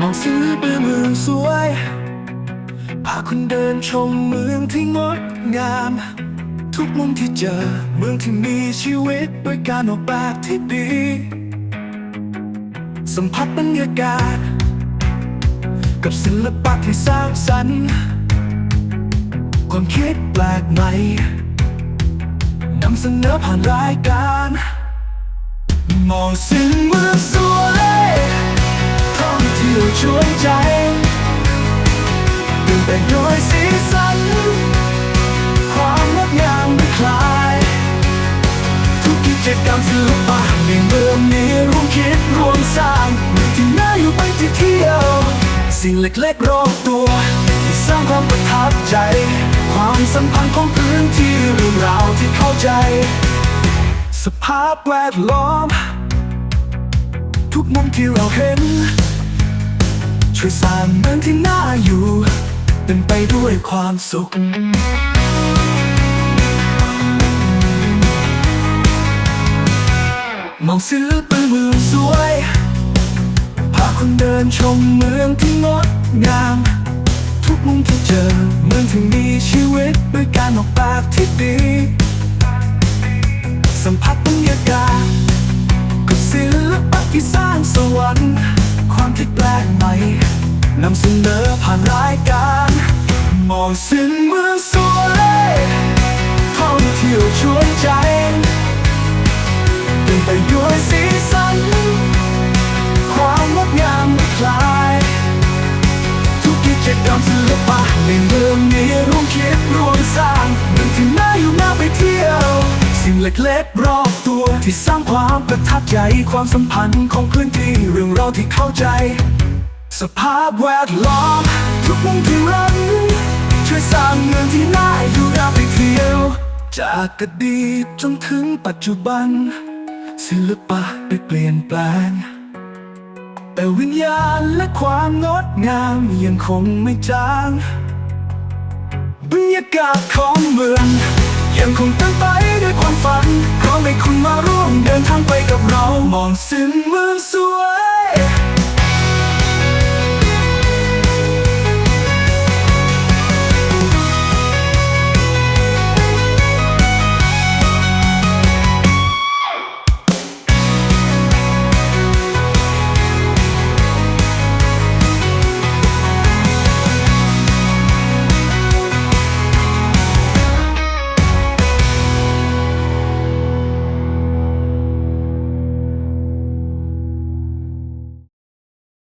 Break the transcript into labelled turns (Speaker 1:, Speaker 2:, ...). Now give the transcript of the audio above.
Speaker 1: มองซื้อเบือเมืองสวย พาคุณเดินชมเมืองที่งดงาม ทุกมุมที่เจอ เมืองที่มีชีวิตด้วยการออกแบบที่ดี สัมผัสบรรยากาศ กับศิลปะที่สร้างสรรค์ ความคิดแปลกใหม่นำเสนอผ่านรายการ มองสิ่งเมืองสวย ชวนใจเดินไปด้วยสีสัน ความงดงามไม่คลาย ทุกกิจกรรมศิลปะในเมืองนี้ร่วมคิดร่วมสร้างเมืองที่น่าอยู่ไปที่เที่ยว สิ่งเล็กๆรอบตัว ที่สร้างความประทับใจ ความสัมพันธ์ของพื้นที่เรื่องราวที่เข้าใจ สภาพแวดล้อม ทุกมุมที่เราเห็น ช่วยสร้างเมืองที่น่าอยู่ เป็นไปด้วยความสุขมองศิลปะเมืองสวย พาคุณเดินชมเมืองที่งดงาม ทุกมุมที่เจอเมืองที่มีชีวิตด้วยการออกแบบที่ดี สัมผัสบรรยากาศกับศิลปะที่สร้างสวรรค์ ความที่แปลกใหม่นำเสนอผ่านรายการ มองสิ่งเมืองสวยท่องเที่ยวชวนใจเต็มไปด้วยสีสัน ความงดงามไม่คลาย ทุกกิจกรรมศิลปะในเมืองนี้ร่วมคิดร่วมสร้างเมืองที่น่าอยู่น่าไปเที่ยว สิ่งเล็กๆรอบตัว ที่สร้างความประทับใจความสัมพันธ์ของพื้นที่เรื่องราวที่เข้าใจ สภาพแวดล้อม ทุกมุมที่รันช่วยสร้างเมืองที่น่าอยู่น่าไปเที่ยว จากอดีตจนถึงปัจจุบัน ศิลปะได้เปลี่ยนแปลง แต่วิญญาณและความงดงามยังคงไม่จางบรรยากาศของเมืองยังคงเต็มไป ความฝันพร้อมให้คุณมาร่วมเดินทางไปกับเรามองซึ้ง